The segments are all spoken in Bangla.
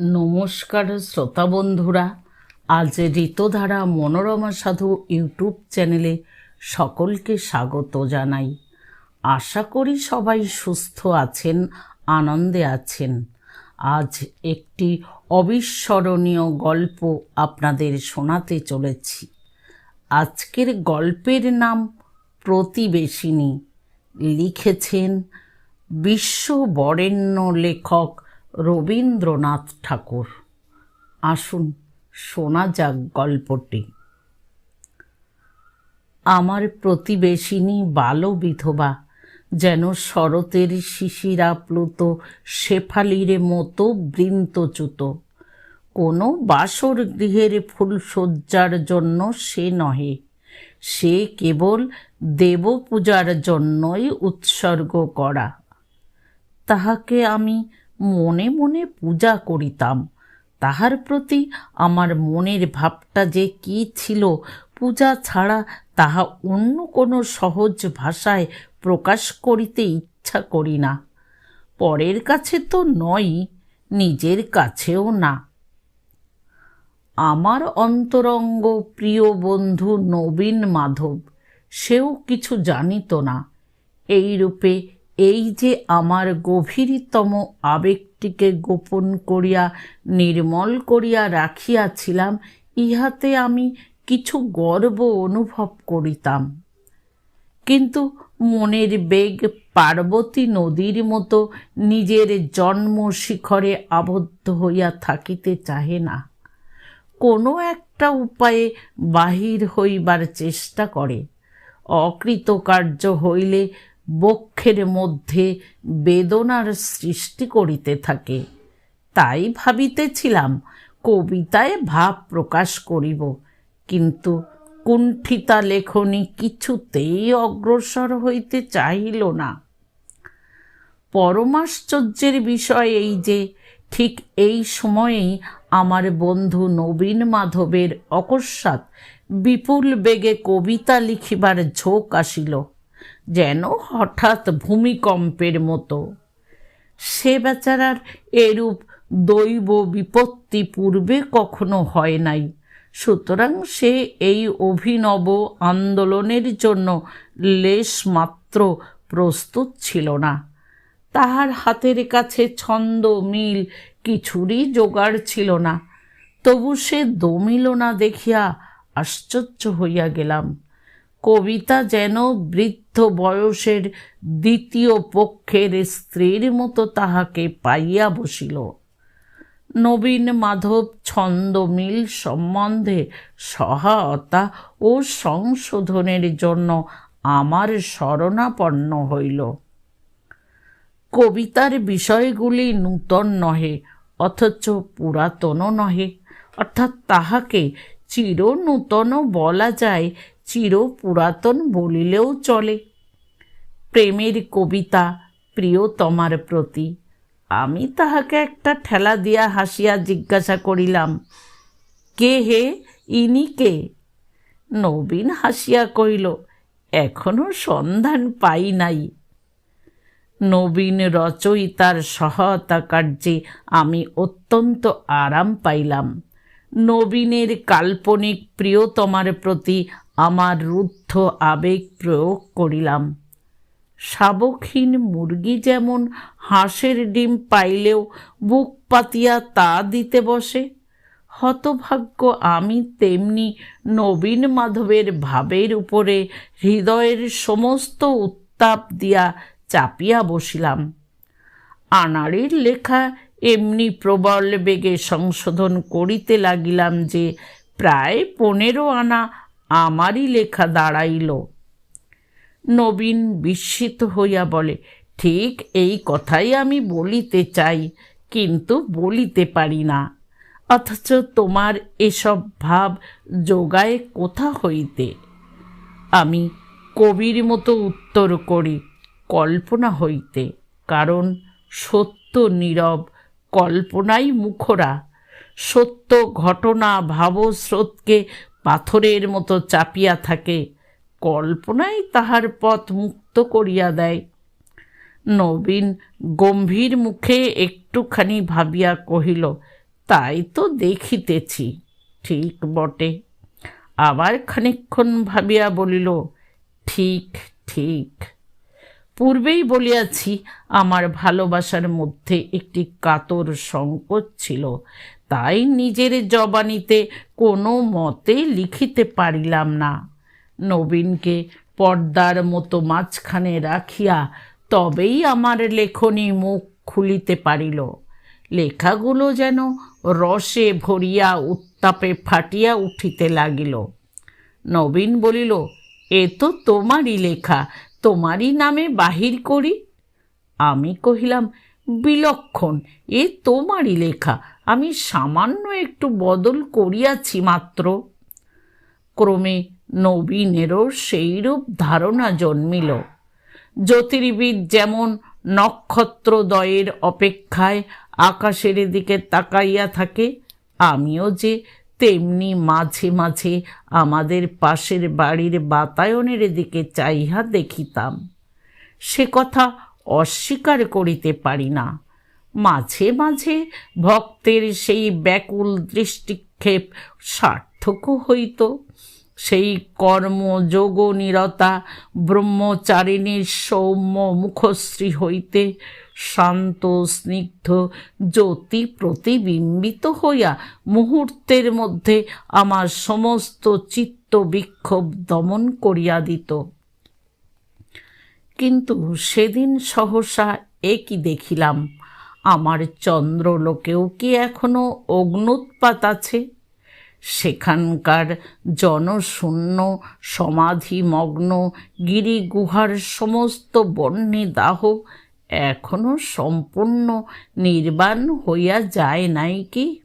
নমস্কার শ্রোতা বন্ধুরা। আজ ঋতধারা মনোরমা সাধু ইউটিউব চ্যানেলে সকলকে স্বাগত জানাই। আশা করি সবাই সুস্থ আছেন, আনন্দে আছেন। আজ একটি অবিস্মরণীয় গল্প আপনাদের শোনাতে চলেছি। আজকের গল্পের নাম প্রতিবেশিনী। লিখেছেন বিশ্ব বরেণ্য লেখক রবীন্দ্রনাথ ঠাকুর। আসুন শোনা যাক গল্পটি। আমার প্রতিবেশিনী বালো বিধবা যেন শরতের শিশিরা প্লুত শেফালির মতো বৃন্তচ্যুত। কোনো বাসর গৃহের ফুলসজ্জার জন্য সে নহে। সে কেবল দেবপূজার জন্যই উৎসর্গ করা। তাহাকে আমি মনে মনে পূজা করিতাম। তাহার প্রতি আমার মনের ভাবটা যে কি ছিল, পূজা ছাড়া তাহা অন্য কোনো সহজ ভাষায় প্রকাশ করিতে ইচ্ছা করি না। পরের কাছে তো নয়, নিজের কাছেও না। আমার অন্তরঙ্গ প্রিয় বন্ধু নবীন মাধব, সেও কিছু জানিত না। এই রূপে এই যে আমার গভীরতম আবেগটিকে গোপন করিয়া, নির্মল করিয়া রাখিয়াছিলাম, ইহাতে আমি কিছু গর্ব অনুভব করিতাম। কিন্তু মনের বেগ পার্বতী নদীর মতো নিজের জন্ম শিখরে আবদ্ধ হইয়া থাকিতে চাহে না। কোনো একটা উপায়ে বাহির হইবার চেষ্টা করে। অকৃতকার্য হইলে বক্ষের মধ্যে বেদনার সৃষ্টি করিতে থাকে। তাই ভাবিতেছিলাম, কবিতায় ভাব প্রকাশ করিব, কিন্তু কুণ্ঠিতা লেখনী কিছুতেই অগ্রসর হইতে চাহিল না। পরমাশ্চর্যের বিষয় এই যে, ঠিক এই সময়েই আমার বন্ধু নবীন মাধবের অকস্মাৎ বিপুল বেগে কবিতা লিখিবার ঝোঁক আসিল। যেন হঠাৎ ভূমিকম্পের মতো। সে বেচারার এরূপ দৈব বিপত্তি পূর্বে কখনো হয় নাই। সুতরাং সে এই অভিনব আন্দোলনের জন্য লেশ মাত্র প্রস্তুত ছিল না। তাহার হাতের কাছে ছন্দ, মিল কিছুরই জোগাড় ছিল না। তবু সে দমিল না দেখিয়া আশ্চর্য হইয়া গেলাম। কবিতা যেন বৃদ্ধ বয়সের দ্বিতীয় পক্ষের স্ত্রীর মতো তাহাকে পাইয়া বসিল। নবীন মাধব ছন্দমিল সম্বন্ধে সহায়তা ও সংশোধনের জন্য আমার শরণাপন্ন হইল। কবিতার বিষয়গুলি নূতন নহে, অথচ পুরাতনও নহে, অর্থাৎ তাহাকে চির নূতনও বলা যায় চির পুরাতন বলিলেও চলে। প্রেমের কবিতা প্রিয়তমার প্রতি। আমি তাহাকে একটা ঠেলা দিয়া হাসিয়া জিজ্ঞাসা করিলাম, কে হে, ইনি কে? নবীন হাসিয়া কহিল, এখনও সন্ধান পাই নাই। নবীন রচয়িতার সহায়তা কার্যে আমি অত্যন্ত আরাম পাইলাম। নবীনের কাল্পনিক প্রিয়তমার প্রতি আমার রুদ্ধ আবেগ প্রয়োগ করিলাম। শাবকহীন মুরগি যেমন হাঁসের ডিম পাইলেও বুক পাতিয়া তা দিতে বসে। হতভাগ্য আমি তেমনি নবীন মাধবের ভাবের উপরে হৃদয়ের সমস্ত উত্তাপ দিয়া চাপিয়া বসিলাম। আনাড়ির লেখা এমনি প্রবল বেগে সংশোধন করিতে লাগিলাম যে, প্রায় পনেরো আনা আমারই লেখা দাঁড়াইল। নবীন বিস্মিত হইয়া বলে, ঠিক এই কথাই আমি বলিতে চাই, কিন্তু বলিতে পারি না। অথচ তোমার এসব ভাব যোগায় কোথা হইতে। আমি কবির মতো উত্তর করি, কল্পনা হইতে। কারণ সত্য নীরব, কল্পনাই মুখরা। সত্য ঘটনা ভাবস্রোতকে পাথরের মতো চাপিয়া থাকে, কল্পনাই তাহার পথ মুক্ত করিয়া দেয়। নবীন গম্ভীর মুখে একটুখানি ভাবিয়া কহিল, তাই তো দেখিতেছি, ঠিক বটে। আবার খানিক্ষণ ভাবিয়া বলিল, ঠিক ঠিক। পূর্বেই বলিয়াছি, আমার ভালোবাসার মধ্যে একটি কাতর সংকোচ ছিল। তাই নিজের জবানিতে কোনো মতে লিখিতে পারিলাম না। নবীনকে পর্দার মতো মাঝখানে রাখিয়া তবেই আমার লেখনী মুখ খুলিতে পারিল। লেখাগুলো যেন রসে ভরিয়া উত্তাপে ফাটিয়া উঠিতে লাগিল। নবীন বলিল, এ তো তোমারই লেখা, তোমারই নামে বাহির করি? আমি কহিলাম, বিলক্ষণ, এ তোমারই লেখা আমি সামান্য একটু বদল করিয়াছি মাত্র। ক্রমে নবীনেরও সেইরূপ ধারণা জন্মিল। জ্যোতির্বিদ যেমন নক্ষত্রদয়ের অপেক্ষায় আকাশের দিকে তাকাইয়া থাকে, আমিও যে তেমনি মাঝে মাঝে আমাদের পাশের বাড়ির বাতায়নের দিকে চাইহা দেখিতাম। সে কথা অস্বীকার করিতে পারি না। মাঝে মাঝে ভক্তের সেই ব্যাকুল দৃষ্টিক্ষেপ সার্থকও হইত। সেই কর্মযোগ নিরতা ব্রহ্মচারিণীর সৌম্য মুখশ্রী হইতে শান্ত, স্নিগ্ধ জ্যোতি প্রতিবিম্বিত হইয়া মুহূর্তের মধ্যে আমার সমস্ত চিত্ত বিক্ষোভ দমন করিয়া দিত। কিন্তু সেদিন সহসা একই দেখিলাম? আমার চন্দ্রলোকেও কি এখনও অগ্নুৎপাত আছে? সেখানকার জনশূন্য, সমাধিমগ্ন, গিরিগুহার সমস্ত বন্যে দাহ এখনও সম্পূর্ণ নির্বাণ হইয়া যায় নাই কি?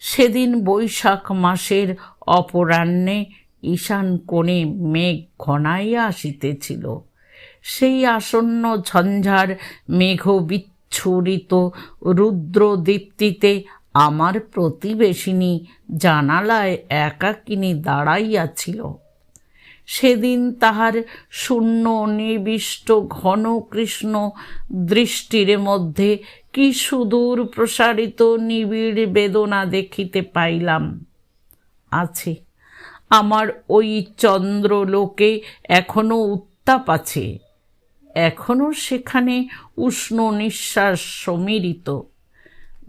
সেদিন বৈশাখ মাসের অপরাহ্নে ঈশান কোণে মেঘ ঘনাইয়া আসিতেছিল। সেই আসন্ন ঝঞ্ঝার মেঘ বিচ্ছুরিত রুদ্রদীপ্তিতে আমার প্রতিবেশিনী জানালায় একাকিনী দাঁড়াইয়াছিল। সেদিন তাহার শূন্য নিবিষ্ট ঘন কৃষ্ণ দৃষ্টির মধ্যে কি সুদূর প্রসারিত নিবিড় বেদনা দেখিতে পাইলাম। আছে, আমার ওই চন্দ্রলোকে এখনও উত্তাপ আছে। এখনও সেখানে উষ্ণ নিঃশ্বাস সমীরিত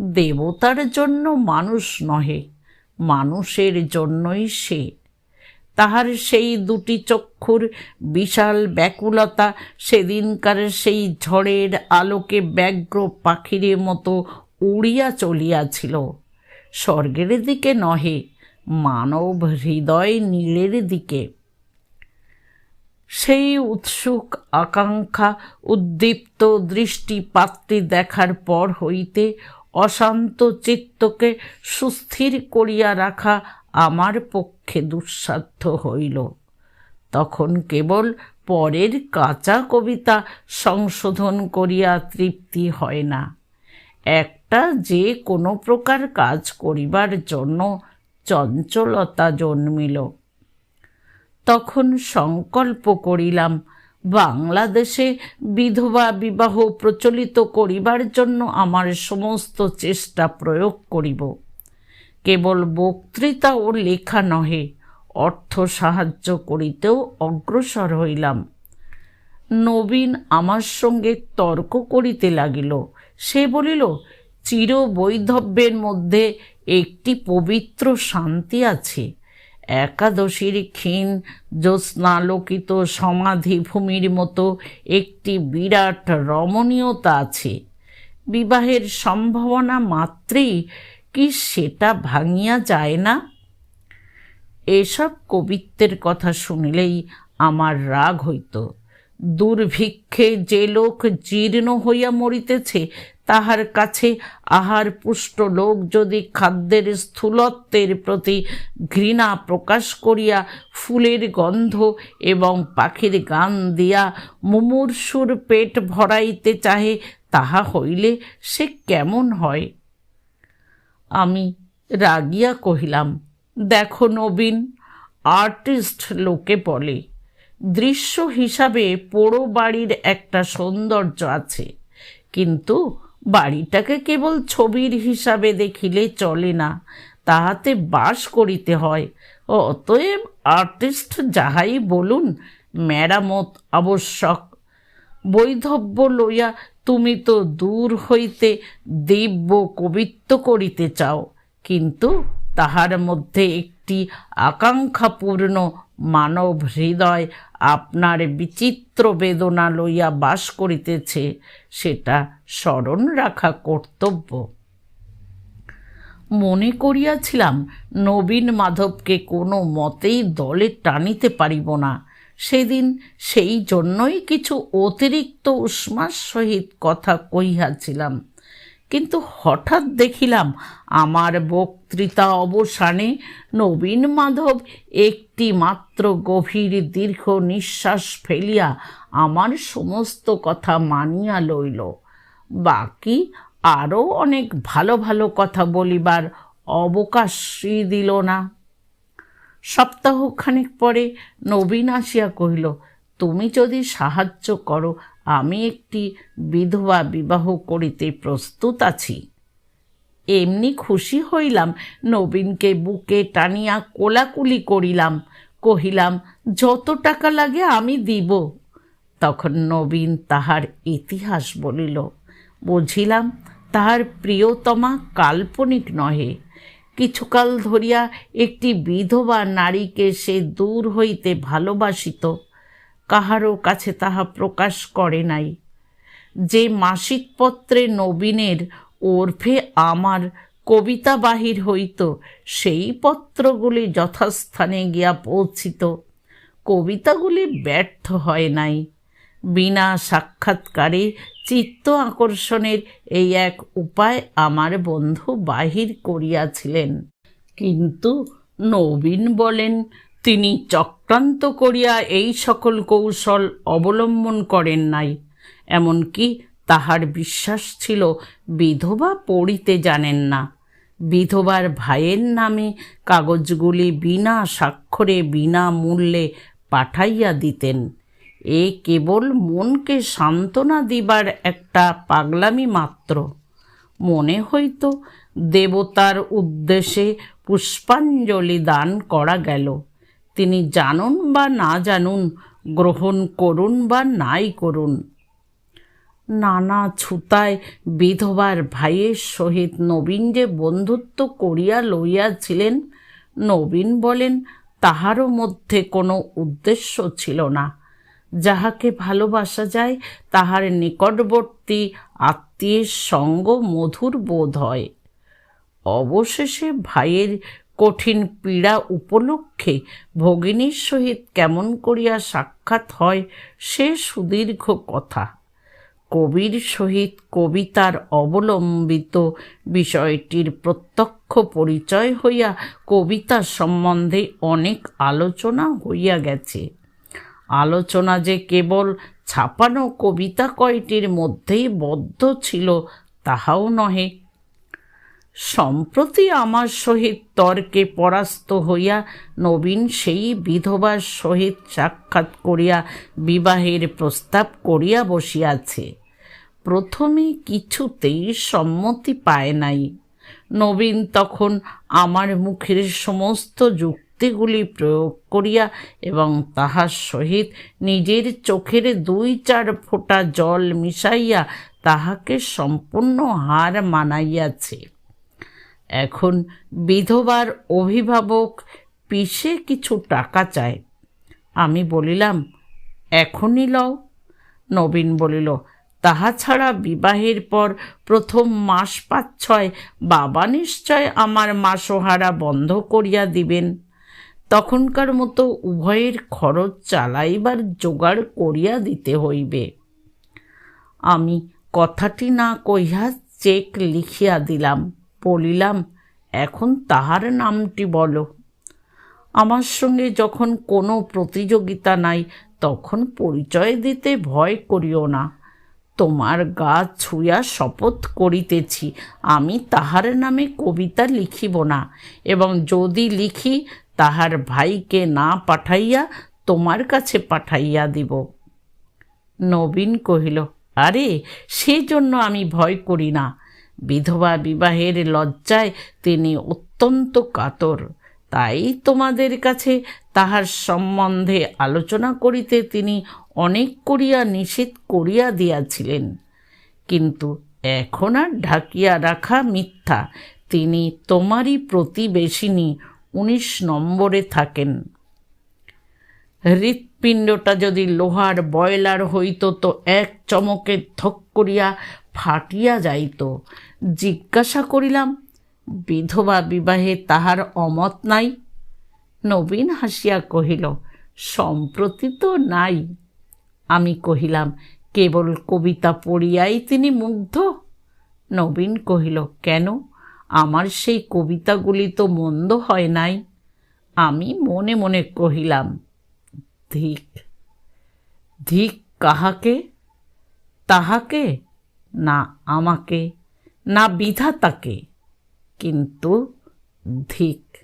দেবতার জন্য মানুষ নহে, মানুষের জন্যই সে। তাহার সেই দুটি চক্ষুর বিশাল ব্যাকুলতা সেদিনকার সেই ঝড়ের আলোকে ব্যগ্র পাখির মতো উড়িয়া চলিয়াছিল। স্বর্গের দিকে নহে, মানব হৃদয় নীলের দিকে। সেই উৎসুক আকাঙ্ক্ষা, উদ্দীপ্ত দৃষ্টিপাতটি দেখার পর হইতে অশান্ত চিত্তকে সুস্থির করিয়া রাখা আমার পক্ষে দুঃসাধ্য হইল। তখন কেবল পরের কাঁচা কবিতা সংশোধন করিয়া তৃপ্তি হয় না। একটা যে কোনো প্রকার কাজ করিবার জন্য চঞ্চলতা জন্মিল। তখন সংকল্প করিলাম, বাংলাদেশে বিধবা বিবাহ প্রচলিত করিবার জন্য আমার সমস্ত চেষ্টা প্রয়োগ করিব। কেবল বক্তৃতা ও লেখা নহে, অর্থ সাহায্য করিতেও অগ্রসর হইলাম। নবীন আমার সঙ্গে তর্ক করিতে লাগিল। সে বলিল চির বৈধব্যের মধ্যে একটি পবিত্র শান্তি আছে। একাদশীর ক্ষীণ জ্যোৎস্নালোকিত সমাধিভূমির মতো একটি বিরাট রমণীয়তা আছে। বিবাহের সম্ভাবনা মাত্রেই কি সেটা ভাঙিয়া যায় না? এসব কবিত্বের কথা শুনিলেই আমার রাগ হইত। দুর্ভিক্ষে যে লোক জীর্ণ হইয়া মরিতেছে তাহার কাছে আহার পুষ্ট লোক যদি খাদ্যের স্থূলত্বের প্রতি ঘৃণা প্রকাশ করিয়া ফুলের গন্ধ এবং পাখির গান দিয়া মুমূর্ষুর পেট ভরাইতে চাহে, তাহা হইলে সে কেমন হয়? আমি রাগিয়া কহিলাম, দেখো নবীন, আর্টিস্ট লোকে বলে, দৃশ্য হিসাবে পোড়ো বাড়ির একটা সৌন্দর্য আছে। কিন্তু বাড়িটাকে কেবল ছবির হিসাবে দেখিলে চলে না, তাহাতে বাস করিতে হয়। অতএব আর্টিস্ট যাহাই বলুন, মেরামত আবশ্যক। বৈধব্য লইয়া তুমি তো দূর হইতে দিব্য কবিত্ব করিতে চাও, কিন্তু তাহার মধ্যে একটি আকাঙ্ক্ষাপূর্ণ মানব হৃদয় আপনার বিচিত্র বেদনা লইয়া বাস করিতেছে, সেটা স্মরণ রাখা কর্তব্য। মনে করিয়াছিলাম, নবীন মাধবকে কোনো মতেই দলে টানিতে পারিব না। সেদিন সেই জন্যই কিছু অতিরিক্ত উষ্মার সহিত কথা কহিয়াছিলাম। কিন্তু হঠাৎ দেখিলাম আমার বক্তৃতা অবসানে নবীন মাধব একটি মাত্র গভীর দীর্ঘ নিঃশ্বাস ফেলিয়া আমার সমস্ত কথা মানিয়া লইল। বাকি আরও অনেক ভালো ভালো কথা বলিবার অবকাশই দিল না। সপ্তাহখানেক পরে নবীন আসিয়া কহিল, তুমি যদি সাহায্য করো আমি একটি বিধবা বিবাহ করিতে প্রস্তুত আছি। এমনি খুশি হইলাম, নবীনকে বুকে টানিয়া কোলাকুলি করিলাম, কহিলাম, যত টাকা লাগে আমি দিব। তখন নবীন তাহার ইতিহাস বলিল, বুঝিলাম, তাহার প্রিয়তমা কাল্পনিক নহে। কিছুকাল ধরিয়া একটি বিধবা নারীকে সে দূর হইতে ভালোবাসিত। কাহারও কাছে তাহা প্রকাশ করে নাই। যে মাসিক পত্রে নবীনের ওরফে আমার কবিতা বাহির হইত, সেই পত্রগুলি যথাস্থানে গিয়া পৌঁছিত। কবিতাগুলি ব্যর্থ হয় নাই। বিনা সাক্ষাৎকারে চিত্ত আকর্ষণের এই এক উপায় আমার বন্ধু বাহির করিয়াছিলেন। কিন্তু নবীন বলেন তিনি চক্রান্ত করিয়া এই সকল কৌশল অবলম্বন করেন নাই। এমনকি তাহার বিশ্বাস ছিল বিধবা পড়িতে জানেন না। বিধবার ভাইয়ের নামে কাগজগুলি বিনা স্বাক্ষরে বিনা মূল্যে পাঠাইয়া দিতেন। এ কেবল মনকে সান্ত্বনা দিবার একটা পাগলামি মাত্র। মনে হইত দেবতার উদ্দেশ্যে পুষ্পাঞ্জলি দান করা গেল। তিনি জানুন বা না জানুন, গ্রহণ করুন বা নাই করুন। নানা ছুতায় বিধবার ভাইয়ের সহিত নবীন যে বন্ধুত্ব করিয়া লইয়াছিলেন, নবীন বলেন, তাহারও মধ্যে কোনো উদ্দেশ্য ছিল না। যাহাকে ভালোবাসা যায়, তাহার নিকটবর্তী আত্মীয়ের সঙ্গ মধুর বোধ হয়। অবশেষে ভাইয়ের কঠিন পীড়া উপলক্ষে ভগিনীর সহিত কেমন করিয়া সাক্ষাৎ হয় সে সুদীর্ঘ কথা। কবির সহিত কবিতার অবলম্বিত বিষয়টির প্রত্যক্ষ পরিচয় হইয়া কবিতা সম্বন্ধে অনেক আলোচনা হইয়া গেছে। আলোচনা যে কেবল ছাপানো কবিতা কয়টির মধ্যেই বদ্ধ ছিল, তাহাও নহে সম্প্রতি আমার সহিত তর্কে পরাস্ত হইয়া নবীন সেই বিধবার সহিত সাক্ষাৎ করিয়া বিবাহের প্রস্তাব করিয়া বসিয়াছে। প্রথমে কিছুতেই সম্মতি পায় নাই। নবীন তখন আমার মুখের সমস্ত যুক্তিগুলি প্রয়োগ করিয়া এবং তাহার সহিত নিজের চোখের দুই চার ফোঁটা জল মিশাইয়া তাহাকে সম্পূর্ণ হার মানাইয়াছে। এখন বিধবার অভিভাবক পিসে কিছু টাকা চায়। আমি বলিলাম, এখনই লও। নবীন বলিল, তাহা ছাড়া বিবাহের পর প্রথম মাস পাঁচ ছয় বাবা নিশ্চয় আমার মাসোহারা বন্ধ করিয়া দিবেন। তখনকার মতো উভয়ের খরচ চালাইবার জোগাড় করিয়া দিতে হইবে। আমি কথাটি না কইয়া চেক লিখিয়া দিলাম। বলিলাম এখন তাহার নামটি বলো। আমার সঙ্গে যখন কোনো প্রতিযোগিতা নাই, তখন পরিচয় দিতে ভয় করিও না। তোমার গা ছুঁয়া শপথ করিতেছি, আমি তাহার নামে কবিতা লিখিব না, এবং যদি লিখি, তাহার ভাইকে না পাঠাইয়া তোমার কাছে পাঠাইয়া দিব। নবীন কহিল, আরে, সেজন্য আমি ভয় করি না। বিধবা বিবাহের লজ্জায় তিনি অত্যন্ত কাতর। তাই তোমাদের কাছে তাহার সম্বন্ধে আলোচনা করিতে তিনি অনেক করিয়া নিষেধ করিয়া দিয়াছিলেন। কিন্তু এখন আর ঢাকিয়া রাখা মিথ্যা। তিনি তোমারই প্রতিবেশিনী উনিশ নম্বরে থাকেন। হৃৎপিণ্ডটা যদি লোহার বয়লার হইত তো এক চমকে ধক করিয়া ফাটিয়া যাইত। জিজ্ঞাসা করিলাম, বিধবা বিবাহে তাহার অমত নাই? নবীন হাসিয়া কহিল, সম্প্রতি তো নাই। আমি কহিলাম, কেবল কবিতা পড়িয়াই তিনি মুগ্ধ? নবীন কহিল, কেন? আমার সেই কবিতাগুলি তো মন্দ হয় নাই। আমি মনে মনে কহিলাম, ধিক ধিক কাহাকে? তাহাকে, না আমাকে, না বিধাতাকে, কিন্তু ধিক।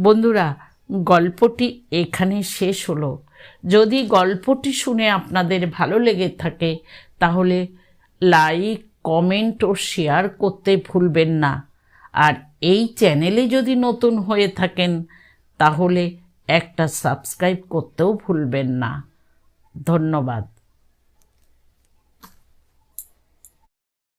বন্ধুরা, গল্পটি এখানে শেষ হলো। যদি গল্পটি শুনে আপনাদের ভালো লেগে থাকে, তাহলে লাইক, কমেন্ট ও শেয়ার করতে ভুলবেন না। আর এই চ্যানেলে যদি নতুন হয়ে থাকেন, তাহলে একটা সাবস্ক্রাইব করতেও ভুলবেন না। ধন্যবাদ।